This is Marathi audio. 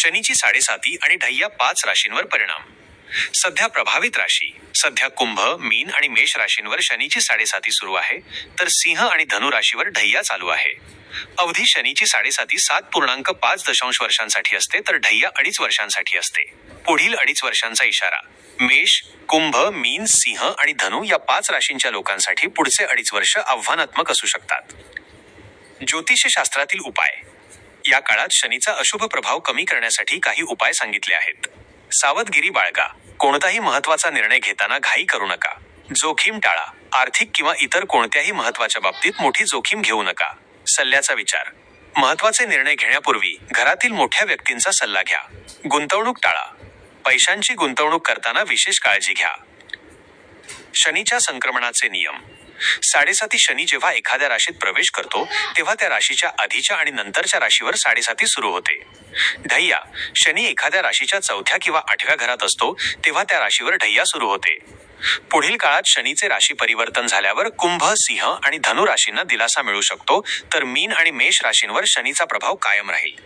शनीची साडेसाती आणि ढय्या पाच राशींवर परिणाम. सध्या प्रभावित राशी सध्या कुंभ मीन आणि मेष राशींवर शनीची साडेसाती सुरू आहे तर सिंह आणि धनु राशीवर ढय्या चालू आहे. अवधी शनीची साडेसाती सात पूर्णांक पाच दशांश वर्षांसाठी असते तर ढय्या अडीच वर्षांसाठी असते. पुढील अडीच वर्षांचा इशारा मेष कुंभ मीन सिंह आणि धनु या पाच राशींच्या लोकांसाठी पुढचे अडीच वर्ष आव्हानात्मक असू शकतात. ज्योतिषशास्त्रातील उपाय या काळात शनीचा अशुभ प्रभाव कमी करण्यासाठी काही उपाय सांगितले आहेत. सावधगिरी बाळगा. कोणताही महत्त्वाचा निर्णय घेताना घाई करू नका. जोखीम टाळा. आर्थिक किंवा इतर कोणत्याही महत्त्वाच्या बाबतीत मोठी जोखीम घेऊ नका. सल्ल्याचा विचार. महत्त्वाचे निर्णय घेण्यापूर्वी घरातील मोठ्या व्यक्तींचा सल्ला घ्या. गुंतवणूक टाळा. पैशांची गुंतवणूक करताना विशेष काळजी घ्या. शनीच्या संक्रमणाचे नियम. साडेसाती शनी जेव्हा एखाद्या राशीत प्रवेश करतो तेव्हा त्या राशीच्या आधीच्या आणि नंतरच्या राशीवर साडेसाती सुरू होते. ढय्या शनी एखाद्या राशीच्या चौथ्या किंवा आठव्या घरात असतो तेव्हा त्या राशीवर ढय्या सुरू होते. पुढील काळात शनीचे राशी परिवर्तन झाल्यावर कुंभ सिंह आणि धनु राशींना दिलासा मिळू शकतो तर मीन आणि मेष राशींवर शनीचा प्रभाव कायम राहील.